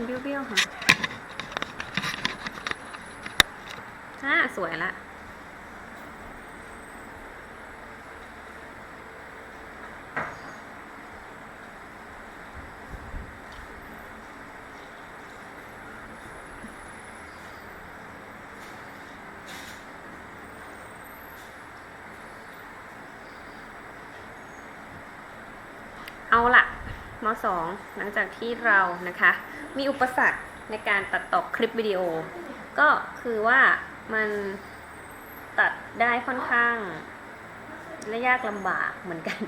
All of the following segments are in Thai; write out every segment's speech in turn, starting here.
มันเบี้ยวๆค่ะอ่าสวยละเอาละมสองหลังจากที่เรานะคะ มีอุปสรรคในการตัดต่อคลิปวิดีโอ ก็คือว่ามันตัดได้ค่อนข้างและยากลำบากเหมือนกัน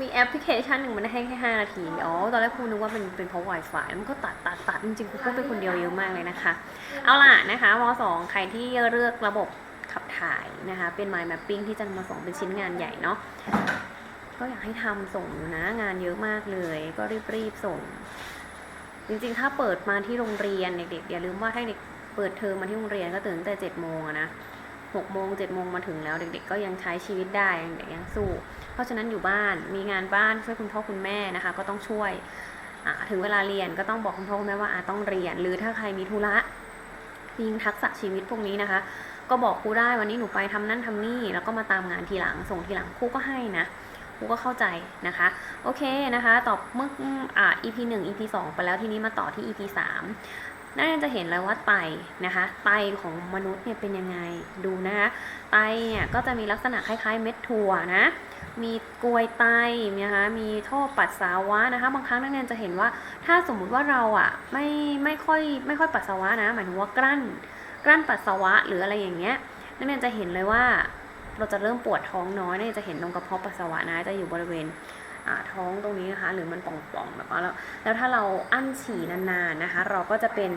มีแอปพลิเคชันหนึ่งมันให้แค่5นาที อ๋อ ตอนแรกครูนึกว่าเป็นเป็นเพราะ Wi-Fi มันก็ตัดตัดตัดจริงๆครูพูดเป็นคนเดียวเยอะมากเลยนะคะ เอาล่ะนะคะมสองใครที่เลือกระบบขับถ่ายนะคะ เป็น Mind Mapping ที่จะมาส่งเป็นชิ้นงานใหญ่เนาะ ก็อยากให้ทำส่งอยู่นะ งานเยอะมากเลย ก็รีบๆส่ง จริงๆ ถ้าเปิดมาที่โรงเรียนเด็กๆอย่าลืมว่าถ้าเด็กเปิดเทอมมาที่โรงเรียนก็ตื่นตั้งแต่เจ็ดโมงนะหกโมงเจ็ดโมงมาถึงแล้ว เด็กๆ ก็ยังใช้ชีวิตได้ยังเด็กยังสู้ เพราะฉะนั้นอยู่บ้านมีงานบ้านช่วยคุณพ่อคุณแม่นะคะ ก็ต้องช่วยถึงเวลาเรียนก็ต้องบอกคุณพ่อคุณแม่ว่าอาต้องเรียน หรือถ้าใครมีธุระยิงทักษะชีวิตพวกนี้นะคะ ก็บอกครูได้วันนี้หนูไปทำนั่นทำนี่ แล้วก็มาตามงานทีหลังส่งทีหลังครูก็ให้นะ ครูก็เข้าใจนะคะ โอเคนะคะ ต่อเมื่ออ่า EP 1 EP 2 ไปแล้วทีนี้มาต่อที่ EP 3น่าจะเห็นแล้วว่าไตนะคะ ไตของมนุษย์เนี่ยเป็นยังไงดูนะคะไตเนี่ยก็จะมีลักษณะคล้ายๆ เม็ดถั่วนะมีกลวยไตนะคะมีท่อปัสสาวะนะคะ บางครั้งนักเรียนจะเห็นว่า ถ้าสมมุติว่าเราอะไม่ไม่ค่อยไม่ค่อยปัสสาวะนะหมายถึงว่ากลั้นกลั้นปัสสาวะหรืออะไรอย่างเงี้ยนักเรียนจะเห็นเลยว่า เราจะเริ่มปวดท้องน้อยเนี่ยจะเห็นตรงกระเพาะปัสสาวะนะจะอยู่บริเวณท้องตรงนี้นะคะ หรือมันป่องๆแบบว่าแล้วแล้วถ้าเราอั้นฉี่นานๆนะคะ เราก็จะเป็น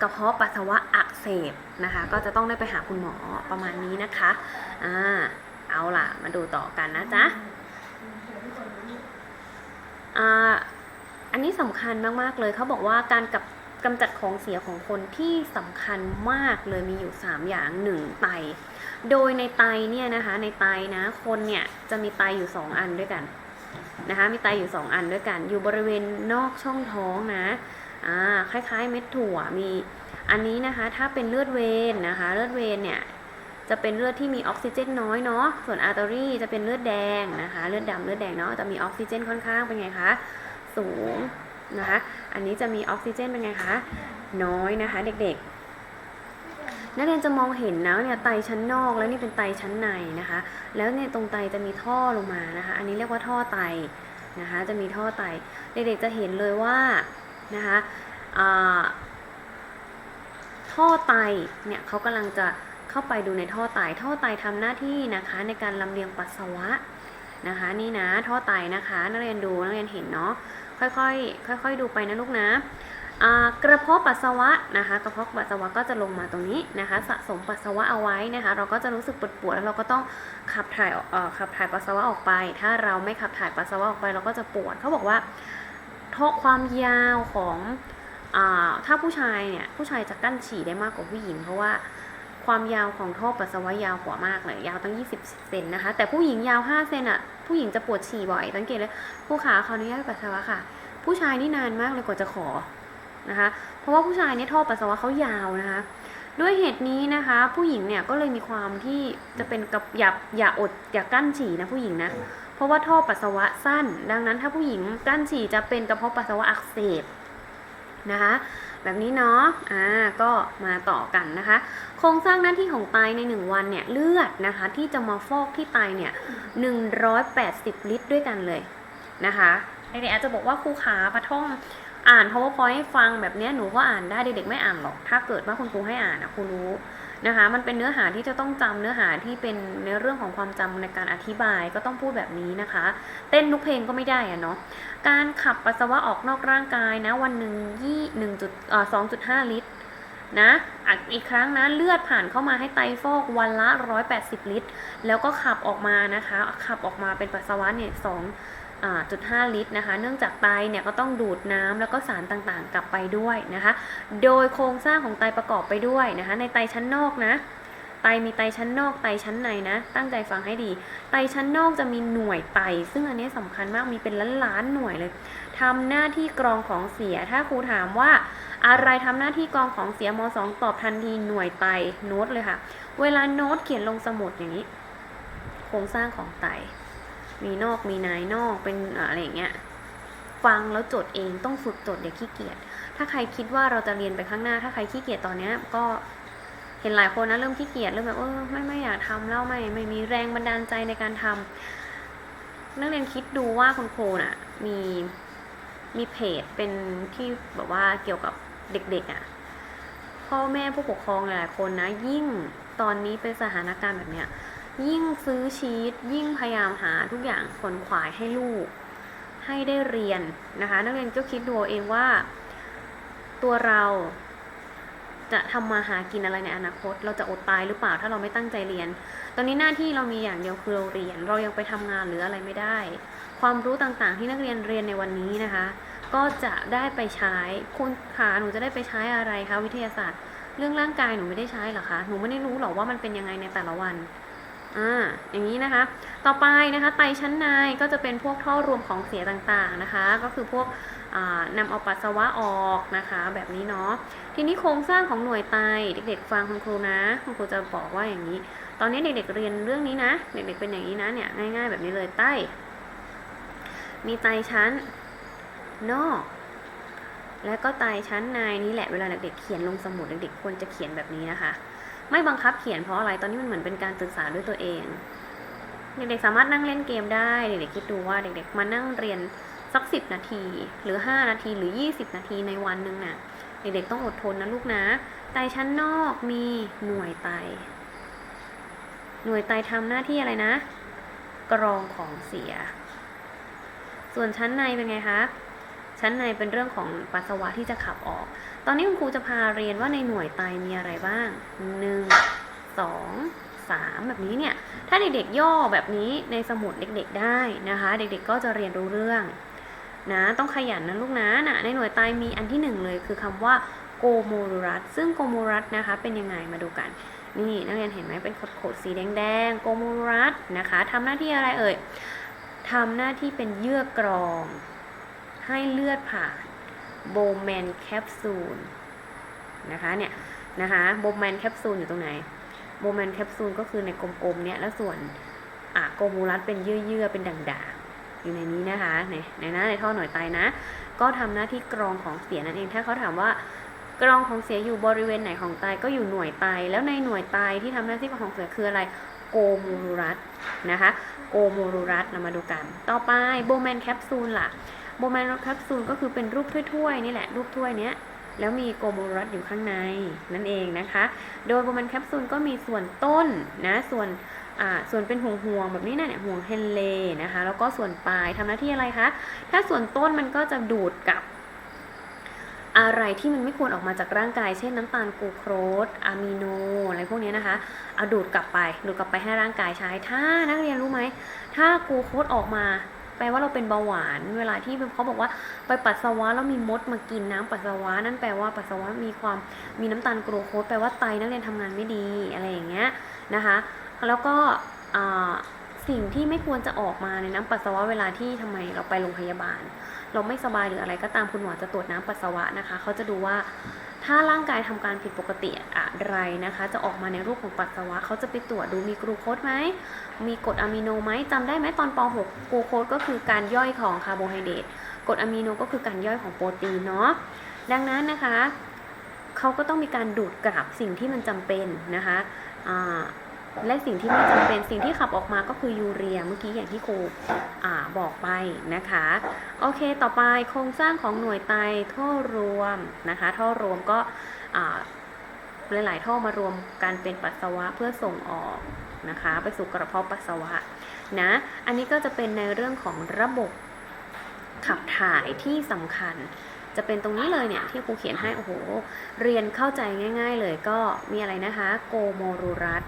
กระเพาะปัสสาวะอักเสบนะคะ ก็จะต้องได้ไปหาคุณหมอประมาณนี้นะคะอ่าเอาล่ะ มาดูต่อกันนะจ๊ะอ่าอันนี้สำคัญมาก ๆ เลยเขาบอกว่าการกับ กำจัดของเสียของคนที่สำคัญมากเลยมีอยู่ 3 อย่างหนึ่งไต โดยในไตเนี่ยนะคะ ในไตนะคนเนี่ยจะมีไตอยู่ 2 อันด้วยกันนะคะมีไตอยู่ 2 อันด้วยกัน อยู่บริเวณนอกช่องท้องนะอ่าคล้ายๆ เม็ดถั่วมีอันนี้นะคะถ้าเป็นเลือดเวนนะคะ เลือดเวนเนี่ยจะเป็นเลือดที่มีออกซิเจนน้อยเนาะส่วนอาร์เตอรี่จะเป็นเลือดแดงนะคะ เลือดดำเลือดแดงเนาะจะมีออกซิเจนค่อนข้างเป็นไงคะสูง นะคะ อันนี้จะมีออกซิเจนเป็นไงคะ น้อยนะคะ เด็กๆ นักเรียนจะมองเห็นนะเนี่ยไตชั้นนอกแล้วนี่เป็นไตชั้นในนะคะ แล้วเนี่ยตรงไตจะมีท่อลงมานะคะ อันนี้เรียกว่าท่อไตนะคะ จะมีท่อไต เด็กๆจะเห็นเลยว่านะคะท่อไตเนี่ยเขากำลังจะเข้าไปดูในท่อไต ท่อไตทำหน้าที่นะคะ ในการลำเลียงปัสสาวะนะคะ นี่นะท่อไตนะคะ นักเรียนดูนักเรียนเห็นเนาะ ค่อยๆค่อยๆดูไปนะลูกนะกระเพาะปัสสาวะนะคะกระเพาะปัสสาวะก็จะลงมาตรงนี้นะคะ สะสมปัสสาวะเอาไว้นะคะ เราก็จะรู้สึกปวดปวดๆแล้วเราก็ต้องขับถ่ายขับถ่ายปัสสาวะออกไป ถ้าเราไม่ขับถ่ายปัสสาวะออกไปเราก็จะปวดเขาบอกว่าท่อความยาวของอถ้าผู้ชายเนี่ยผู้ชายจะกั้นฉี่ได้มากกว่าผู้หญิง เพราะว่าความยาวของท่อปัสสาวะยาวกว่ามากเลยยาวตั้ง 20เซนนะคะแต่ผู้หญิงยาว 5 เซนอะ ผู้หญิงจะปวดฉี่บ่อยสังเกตเลยผู้ขาขออนุญาตปัสสาวะค่ะ ผู้ชายนี่นานมากเลยกว่าจะขอนะคะ เพราะว่าผู้ชายเนี่ยท่อปัสสาวะเขายาวนะคะด้วยเหตุนี้นะคะ ผู้หญิงเนี่ยก็เลยมีความที่จะเป็นกับอย่าอย่าอดอย่ากั้นฉี่นะผู้หญิงนะเพราะว่าท่อปัสสาวะสั้น ดังนั้นถ้าผู้หญิงกั้นฉี่จะเป็นกระเพาะปัสสาวะอักเสบนะคะ แบบนี้เนาะอ่าก็มาต่อกันนะคะ โครงสร้างหน้าที่ของไตใน 1 วันเนี่ยเลือดนะคะที่จะมาฟอกที่ไตเนี่ย180 ลิตรด้วยกันเลยนะคะเด็กๆอาจจะบอกว่าครูขาปะท่องอ่าน powerpoint ให้ฟังแบบเนี้ยหนูก็อ่านได้เด็กๆไม่อ่านหรอก ถ้าเกิดว่าคุณครูให้อ่านนะครูรู้ นะคะมันเป็นเนื้อหาที่จะต้องจำเนื้อหาที่เป็นในเรื่องของความจำในการอธิบายก็ต้องพูดแบบนี้นะคะ เต้นทุกเพลงก็ไม่ได้อะเนาะการขับปัสสาวะออกนอกร่างกายนะวันหนึ่งยี่หนึ่งจุดอ่อสองจุดห้าลิตรนะอะอีกครั้งนะเลือดผ่านเข้ามาให้ไตฟอกวันละ 180 ลิตร แล้วก็ขับออกมานะคะ ขับออกมาเป็นปัสสาวะเนี่ยสองจุดห้าลิตรนะคะ เนื่องจากไตเนี่ยก็ต้องดูดน้ำแล้วก็สารต่างๆ กลับไปด้วยนะคะ โดยโครงสร้างของไตประกอบไปด้วยนะคะ ในไตชั้นนอกนะไตมีไตชั้นนอกไตชั้นในนะ ตั้งใจฟังให้ดี ไตชั้นนอกจะมีหน่วยไต ซึ่งอันนี้สำคัญมากมีเป็นล้านล้านๆหน่วยเลยทำหน้าที่กรองของเสียถ้าครูถามว่า อะไรทำหน้าที่กรองของเสียมสองตอบทันทีหน่วยไตโน้ตเลยค่ะ เวลาโน้ตเขียนลงสมุดอย่างนี้ โครงสร้างของไต มีนอกมีในนอกเป็นอะไรอย่างเงี้ยฟังแล้วจดเองต้องฝึกจดอย่าขี้เกียจถ้าใครคิดว่าเราจะเรียนไปข้างหน้า ถ้าใครขี้เกียจตอนเนี้ยก็เห็นหลายคนนะเริ่มขี้เกียจเริ่มแบบเออไม่ไม่อยากทำแล้วไม่ไม่มีแรงบันดาลใจในการทำนักเรียนคิดดูว่าคุณครูน่ะ มีมีเพจเป็นที่แบบว่าเกี่ยวกับเด็กๆอะ่ะพ่อแม่ผู้ปกครองหลายๆคนนะ ยิ่งตอนนี้เป็นสถานการณ์แบบเนี้ย ยิ่งซื้อชีตยิ่งพยายามหาทุกอย่างขนขวายให้ลูก ให้ได้เรียนนะคะ นักเรียนก็คิดดูเองว่า ตัวเราจะทำมาหากินอะไรในอนาคต เราจะอดตายหรือเปล่าถ้าเราไม่ตั้งใจเรียน ตอนนี้หน้าที่เรามีอย่างเดียวคือเราเรียน เรายังไปทำงานหรืออะไรไม่ได้ ความรู้ต่างๆ ที่นักเรียนเรียนในวันนี้นะคะ ก็จะได้ไปใช้ คุณขาหนูจะได้ไปใช้อะไรคะวิทยาศาสตร์ เรื่องร่างกายหนูไม่ได้ใช้หรอคะ หนูไม่ได้รู้หรอกว่ามันเป็นยังไงในแต่ละวัน อ่าอย่างนี้นะคะ ต่อไปนะคะไตชั้นในก็จะเป็นพวกท่อรวมของเสียต่างๆนะคะ ก็คือพวกนำเอาปัสสาวะออกนะคะ แบบนี้เนาะทีนี้โครงสร้างของหน่วยไตเด็กๆ ฟังคุณครูนะคุณครูจะบอกว่าอย่างนี้ ตอนนี้เด็กๆเรียนเรื่องนี้นะ เด็กๆเป็นอย่างนี้นะเนี่ยง่าย ๆ แบบนี้เลยไตมีไตชั้นนอก และก็ไตชั้นในนี่แหละเวลาเด็กๆเขียนลงสมุดเด็กๆควรจะเขียนแบบนี้นะคะ ไม่บังคับเขียนเพราะอะไร ตอนนี้มันเหมือนเป็นการศึกษาด้วยตัวเอง เด็กๆสามารถนั่งเล่นเกมได้ เด็กๆคิดดูว่าเด็กๆมานั่งเรียนสักสิบนาที หรือห้านาทีหรือยี่สิบนาทีในวันหนึ่งน่ะ เด็กๆต้องอดทนนะลูกนะ ไตชั้นนอกมีหน่วยไต หน่วยไตทำหน้าที่อะไรนะ กรองของเสีย ส่วนชั้นในเป็นไงคะ ชั้นในเป็นเรื่องของปัสสาวะที่จะขับออก ตอนนี้คุณครูจะพาเรียนว่าในหน่วยไตมีอะไรบ้างหนึ่งสองสามแบบนี้เนี่ย ถ้าเด็กๆย่อแบบนี้ในสมุดเด็กๆได้นะคะ เด็กๆก็จะเรียนรู้เรื่องนะ ต้องขยันนะลูกนะนะในหน่วยไตมีอันที่หนึ่งเลยคือคำว่าโกโมรูรัสซึ่งโกโมรูรัสนะคะเป็นยังไงมาดูกันนี่นักเรียนเห็นไหมเป็นขดๆสีแดงๆโกโมรูรัสนะคะทำหน้าที่อะไรเอ่ยทำหน้าที่เป็นเยื่อกรอง ให้เลือดผ่านโบแมนแคปซูลนะคะเนี่ยนะคะโบแมนแคปซูลอยู่ตรงไหนโบแมนแคปซูลก็คือในกลมๆเนี่ยแล้วส่วนอะโกมูลัสเป็นเยื่อๆเป็นด่างๆ อยู่ในนี้นะคะในในนะในท่อหน่วยไตนะ ก็ทำหน้าที่กรองของเสียนั่นเองถ้าเขาถามว่ากรองของเสียอยู่บริเวณไหนของไตก็อยู่หน่วยไตแล้วในหน่วยไตที่ทำหน้าที่ของเสียคืออะไรโกมูลัสนะคะโกมูลัสเรามาดูกัน ต่อไปโบแมนแคปซูลล่ะ โบแมนแคปซูลก็คือเป็นรูปถ้วยๆ นี่แหละ รูปถ้วยเนี้ยแล้วมีโกโมรัสอยู่ข้างในนั่นเองนะคะ โดยโบแมนแคปซูลก็มีส่วนต้นนะส่วนอ่าส่วนเป็นห่วงห่วงๆแบบนี้นะเนี่ยห่วงเฮนเลนะคะ แล้วก็ส่วนปลายทำหน้าที่อะไรคะ ถ้าส่วนต้นมันก็จะดูดกับ อะไรที่มันไม่ควรออกมาจากร่างกาย เช่นน้ำตาลกูโครสอะมิโนอะไรพวกนี้นะคะเอาดูดกลับไป ดูดกลับไปให้ร่างกายใช้ถ้านักเรียนรู้ไหมถ้ากูโครสออกมา แปลว่าเราเป็นเบาหวาน เวลาที่เขาบอกว่าไปปัสสาวะแล้วมีมดมากินน้ำปัสสาวะนั่นแปลว่าปัสสาวะมีความมีน้ำตาลกลูโคสแปลว่าไตนักเรียนทำงานไม่ดีอะไรอย่างเงี้ยนะคะ แล้วก็สิ่งที่ไม่ควรจะออกมาในน้ำปัสสาวะเวลาที่ทำไมเราไปโรงพยาบาล เราไม่สบายหรืออะไรก็ตามคุณหมอจะตรวจน้ำปัสสาวะนะคะเขาจะดูว่า ถ้าร่างกายทำการผิดปกติอะไรนะคะ จะออกมาในรูปของปัสสาวะเขาจะไปตรวจดูมีกลูโคสไหม มีกรดอะมิโนไหมจำได้ไหมตอนป .6 กลูโคสก็คือการย่อยของคาร์โบไฮเดรตกรดอะมิโนก็คือการย่อยของโปรตีนเนาะดังนั้นนะคะเขาก็ต้องมีการดูดกลับสิ่งที่มันจำเป็นนะคะ และสิ่งที่ไม่จำเป็นสิ่งที่ขับออกมาก็คือยูเรียเมื่อกี้อย่างที่ครูบอกไปนะคะ โอเคต่อไปโครงสร้างของหน่วยไตท่อรวมนะคะท่อรวมก็หลายๆท่อมารวมกันเป็นปัสสาวะเพื่อส่งออกนะคะ ไปสู่กระเพาะปัสสาวะนะอันนี้ก็จะเป็นในเรื่องของระบบขับถ่ายที่สำคัญ จะเป็นตรงนี้เลยเนี่ยที่ครูเขียนให้โอ้โห เรียนเข้าใจง่าย ๆ เลยก็มีอะไรนะคะ โกโมรูรัส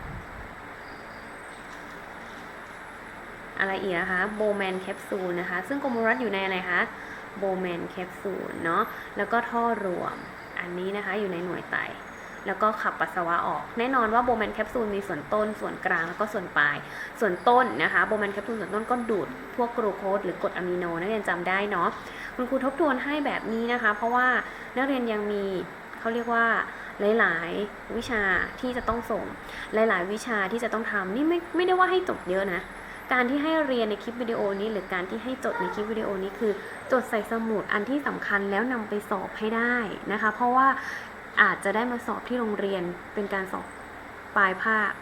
อะไรอีกนะคะโบแมนแคปซูลนะคะ ซึ่งกโมรัสอยู่ในอะไรคะโบแมนแคปซูลเนาะแล้วก็ท่อรวมอันนี้นะคะอยู่ในหน่วยไต แล้วก็ขับปัสสาวะออก แน่นอนว่าโบแมนแคปซูลมีส่วนต้น ส่วนกลางแล้วก็ส่วนปลาย ส่วนต้นนะคะโบแมนแคปซูลส่วนต้นก็ดูดพวกกลูโคสหรือกรดอะมิโนนักเรียนจำได้เนาะคุณครูทบทวนให้แบบนี้นะคะ เพราะว่านักเรียนยังมีเขาเรียกว่าหลาย ๆ วิชาที่จะต้องส่ง หลาย ๆ วิชาที่จะต้องทำนี่ไม่ไม่ได้ว่าให้จดเยอะนะ การที่ให้เรียนในคลิปวิดีโอนี้ หรือการที่ให้จดในคลิปวิดีโอนี้คือ จดใส่สมุดอันที่สำคัญแล้วนำไปสอบให้ได้นะคะ เพราะว่าอาจจะได้มาสอบที่โรงเรียนเป็นการสอบปลายภาค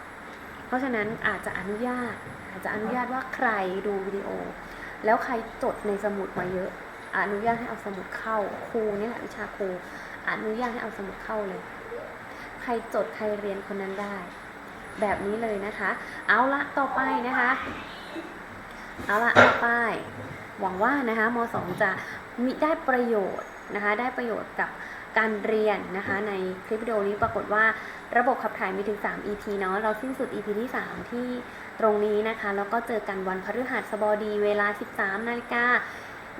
เพราะฉะนั้นอาจจะอนุญาต อาจจะอนุญาตว่าใครดูวิดีโอ แล้วใครจดในสมุดมาเยอะ อนุญาตให้เอาสมุดเข้าครูนี่แหละวิชาครูอนุญาตให้เอาสมุดเข้าเลย ใครจดใครเรียนคนนั้นได้ แบบนี้เลยนะคะ เอาละต่อไปนะคะ เอาละต่อไป หวังว่านะคะม .2 จะมีได้ประโยชน์นะคะ ได้ประโยชน์กับการเรียนนะคะในคลิปวิดีโอนี้ปรากฏว่าระบบขับถ่ายมีถึง 3 EP เนาะเราสิ้นสุด EP ที่ 3 ที่ตรงนี้นะคะ แล้วก็เจอกันวันพฤหัสบดีเวลา 13นาฬิกา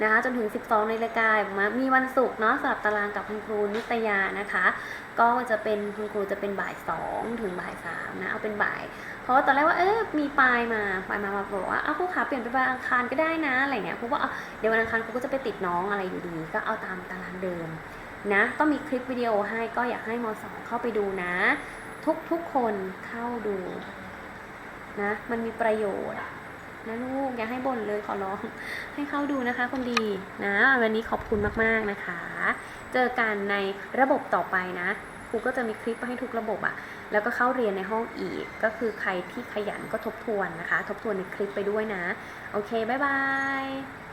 นะคะจนถึง 12นาฬิกามามีวันศุกร์เนาะสลับตารางกับคุณครูนิตยานะคะ ก็จะเป็นคุณครูจะเป็นบ่าย 2 ถึงบ่าย3นะเอาเป็นบ่าย เพราะว่าตอนแรกว่าเออมีปลายมาปลายมามาบอกว่าอ้าวครูขาเปลี่ยนเป็นวันอังคารก็ได้นะอะไรเงี้ยครูว่าเอาเดี๋ยววันอังคารครูก็จะไปติดน้องอะไรอยู่ดี ก็เอาตามตารางเดิมนะก็มีคลิปวิดีโอให้ก็อยากให้ม .2 เข้าไปดูนะ ทุกทุกคนเข้าดูนะมันมีประโยชน์ นะลูกอย่าให้บ่นเลยขอร้อง ให้เข้าดูนะคะ คนดีนะ วันนี้ขอบคุณมากๆนะคะ เจอกันในระบบต่อไปนะครูก็จะมีคลิปมาให้ทุกระบบอะแล้วก็เข้าเรียนในห้องอีก ก็คือใครที่ขยันก็ทบทวนนะคะ ทบทวนในคลิปไปด้วยนะ โอเค บ๊ายบาย